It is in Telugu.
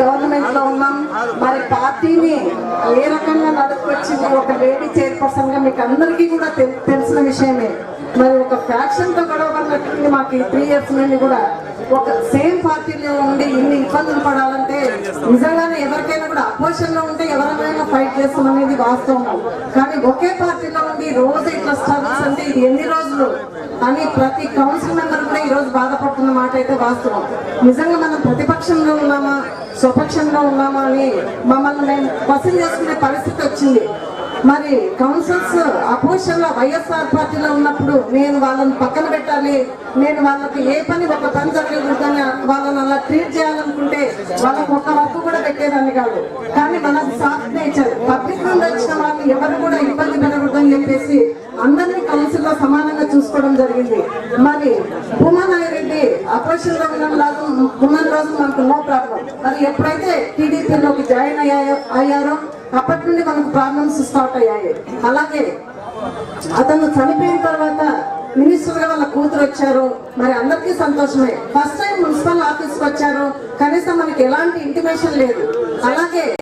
గవర్నమెంట్లో ఉన్నాం. మరి పార్టీని ఏ రకంగా నడుపుకొచ్చింది ఒక లేడీ చైర్పర్సన్గా మీకు అందరికీ కూడా తెలిసిన విషయమే. మరి ఒక ఫ్యాక్షన్తో గొడవ పడినట్టుంది మాకు ఈ త్రీ ఇయర్స్ నుండి కూడా ఒక సేమ్ పార్టీలో ఉండి ఇన్ని ఇబ్బందులు పడాలంటే నిజంగానే ఎవరికైనా కూడా అపోజిషన్లో ఉంటే ఎవరైనా ఫైట్ చేస్తాం అనేది వాస్తవం. కానీ ఒకే పార్టీలో ఉండి రోజు ఇట్లా స్ట్రగుల్స్ అంటే ఇది ఎన్ని రోజులు? అని ప్రతి కౌన్సిల్ మెంబర్ కూడా ఈ రోజు బాధపడుతున్న మాట అయితే వాస్తవం. నిజంగా మనం ప్రతిపక్షంలో ఉన్నామా? స్వపక్షంలో ఉన్నామా అని మమ్మల్ని మేము క్వశ్చన్ చేసుకునే పరిస్థితి వచ్చింది. మరి కౌన్సిల్స్ అపోజిషన్లో వైఎస్ఆర్ పార్టీలో ఉన్నప్పుడు నేను వాళ్ళని పక్కన పెట్టాలి నేను వాళ్ళకి ఏ పని ఒక పని జరగకూడదని వాళ్ళని అలా ట్రీట్ చేయాలనుకుంటే వాళ్ళకి ఒక్క హక్కు కూడా పెట్టేదాన్ని కాదు. కానీ మనకు సాఫ్ట్ నేచర్ పబ్లిక్ నుండి వచ్చిన వాళ్ళు ఎవరు కూడా ఇబ్బంది పెట్టకూడదని చెప్పేసి అందరినీ కౌన్సిల్లో సమానంగా చూసుకోవడం జరిగింది. మరి భూమానాయరెడ్డి అపోజిషన్ రంగం ఉన్న ఉన్న రోజు మనకు నో ప్రాబ్లం మరి ఎప్పుడైతే టీడీపీలోకి జాయిన్ అయ్యాయో అయ్యారో అప్పటి నుండి మనకు ప్రాబ్లమ్స్ స్టార్ట్ అయ్యాయి. అలాగే అతను చనిపోయిన తర్వాత మినిస్టర్గా వాళ్ళ కూతురు వచ్చారు. మరి అందరికీ సంతోషమే. ఫస్ట్ టైం మున్సిపల్ ఆఫీస్కి వచ్చారు. కనీసం మనకి ఎలాంటి ఇంటిమేషన్ లేదు. అలాగే